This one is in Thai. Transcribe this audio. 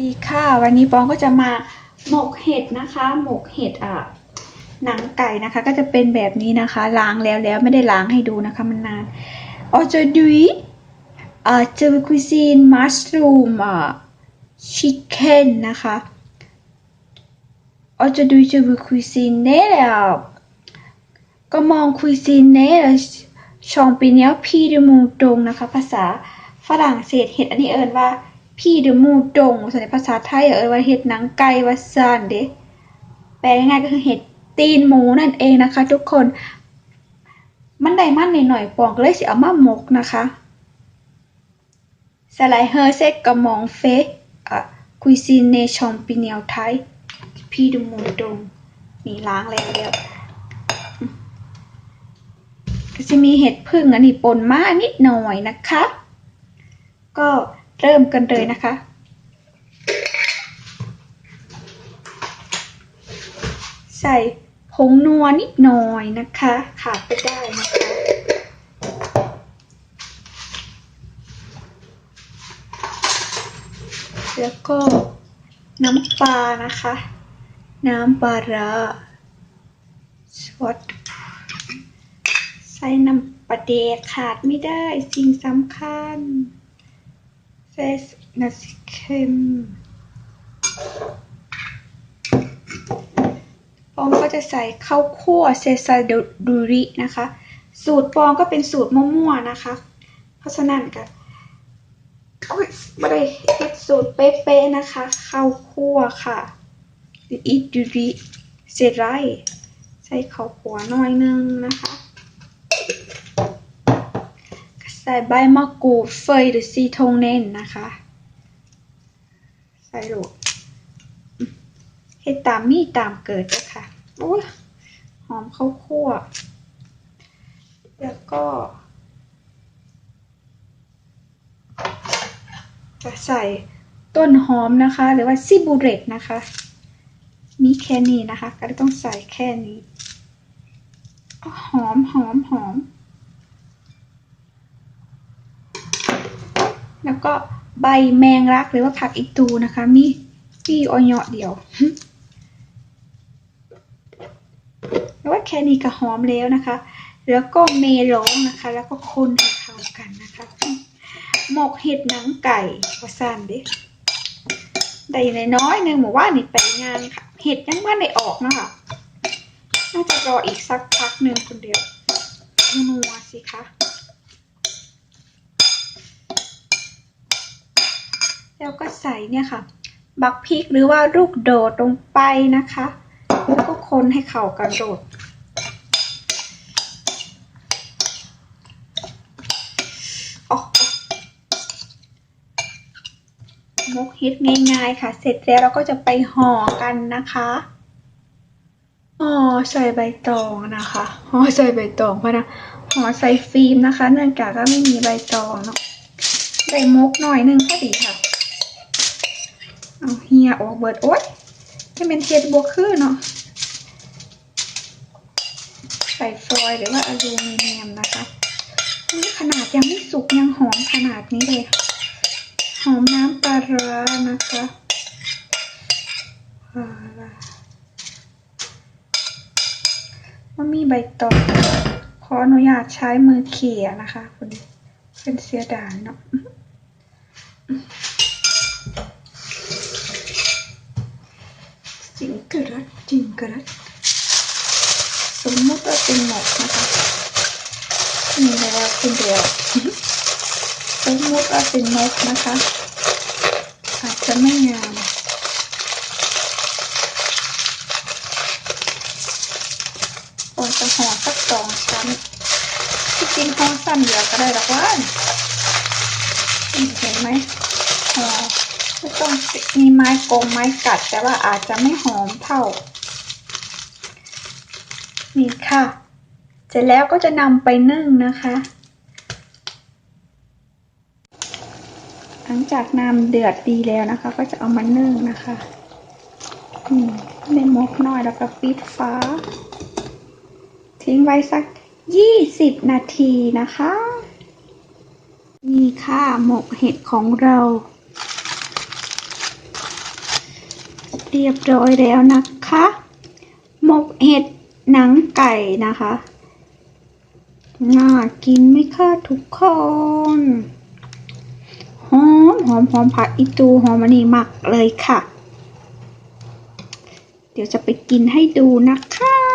ดีค่ะ วันนี้ปองก็จะมาหมกเห็ดนะคะ หมกเห็ดอะหนังไก่นะคะ ก็จะเป็นแบบนี้นะคะล้างแล้วแล้วไม่ได้ล้างให้ดูนะคะมันนาน aujourd'hui euh, je vais cuisine mushroom euh, chicken นะคะ aujourd'hui je vais cuisiner euh, comment cuisiner le champignon pied de mouton นะคะ ภาษาฝรั่งเศสเห็ดอันนี้เอิ้นว่า พี่เดมูดงส่วนในภาษาไทยเอ่ยว่าเห็ดหนังไก่ว่าซานเดแปลง่ายๆก็คือเห็ดตีนหมูนั่นเองนะคะ ทุกคน มันได้มันหน่อยๆปองก็เลยสิเอามาหมกนะคะสไลเฮอร์เซกกระมองเฟกอะคุยซีเนชอมปิเนียลไทย พี่เดมูดงนี่ล้างแล้วก็จะมีเห็ดพึ่งอันนี้ปนมานิดหน่อยนะคะ ก็ เริ่มกันเลยนะคะใส่ผงนัวนิดหน่อยนะคะ ขาดไปได้นะคะแล้วก็น้ำปลานะคะ น้ำปลาร้าซอสใส่น้ำปลาเดกขาดไม่ได้สิ่งสำคัญ เฟสนาซิเค็มปองก็จะใส่ข้าวคั่วเซซาดูรินะคะ สูตรปองก็เป็นสูตรมั่วๆนะคะ เพราะฉะนั้นก็อุ๊ยไม่ได้เฮ็ดสูตรเป๊ะๆนะคะข้าวคั่วค่ะอีดูริเซไรใส่ข้าวคั่วหน่อยนึงนะคะ ใส่ใบมะกรูดเฟยหรือซีทงเน่นนะคะ ใส่โหลดให้ตามมีตามเกิดจ้ะค่ะโอ้ยหอมข้าวคั่ว แล้วก็จะใส่ต้นหอมนะคะ หรือว่าซิบูเรตนะคะ มีแค่นี้นะคะ ก็ต้องใส่แค่นี้หอมหอมหอม แล้วก็ใบแมงรักหรือว่าผักอีกตูนะคะ มีมีออยเดียวแล้วว่าแค่นี้ก็หอมแล้วนะคะ แล้วก็เมลองนะคะ แล้วก็คนให้เข้ากันนะคะ หมกเห็ดหนังไก่ว่าซ่านเด้ได้ในน้อยหนึงหมู่ว่านี่ไปงานค่ะ เห็ดยังไม่ได้ออกนะคะน่าจะรออีกสักพักหนึ่งคนเดียวนัวสิคะ แล้วก็ใส่เนี่ยค่ะ บักพริกหรือว่าลูกโดดลงไปนะคะ แล้วก็คนให้เข้ากันโดดโอ้มกฮ็ดง่ายๆค่ะ เสร็จแล้วเราก็จะไปห่อกันนะคะห่อใส่ใบตองนะคะห่อใส่ใบตองเพราะนะห่อใส่ฟิล์มนะคะ เนื่องจากว่าไม่มีใบตองเนาะได้มกหน่อยหนึงก็ดีค่ะ เอาเฮียออกเบิดโอ๊ยจะเป็นเทียนบวกคือเนาะใส่ฟอยหรือว่าอลูมิเนียมนะคะนี่ขนาดยังไม่สุกยังหอมขนาดนี้เลย หอมน้ำปลาร้านะคะปลามันมีใบตองขออนุญาตใช้มือเขี่ยนะคะคุณเป็นเสียดายเนาะ จิง กระดัดจิงกระดสมมติว่าเป็นหมกนะคะนี่แล้วคนเดียวสมมติว่าเป็นนกนะคะ อาจจะไม่งามควรจะห่อสักสองชั้นที่จริงห่อสั้นเดียวก็ได้หรอกว่าเห็นไหมห่อไม่ต้องมีไม้กงไม้กัด แต่ว่าอาจจะไม่หอมเท่า นี่ค่ะ เสร็จแล้วก็จะนำไปนึ่งนะคะ หลังจากน้ำเดือดดีแล้วนะคะ ก็จะเอามานึ่งนะคะอืมในหมกน้อยแล้วก็ปิดฟ้า ทิ้งไว้สักยี่สิบนาทีนะคะ นี่ค่ะหมกเห็ดของเรา เรียบร้อยแล้วนะคะ หมกเห็ดหนัง ไก่นะคะ น่ากินไหมคะทุกคนหอมหอมหอมผักอีตูหอมอันนี้มักเลยค่ะ เดี๋ยวจะไปกินให้ดูนะคะ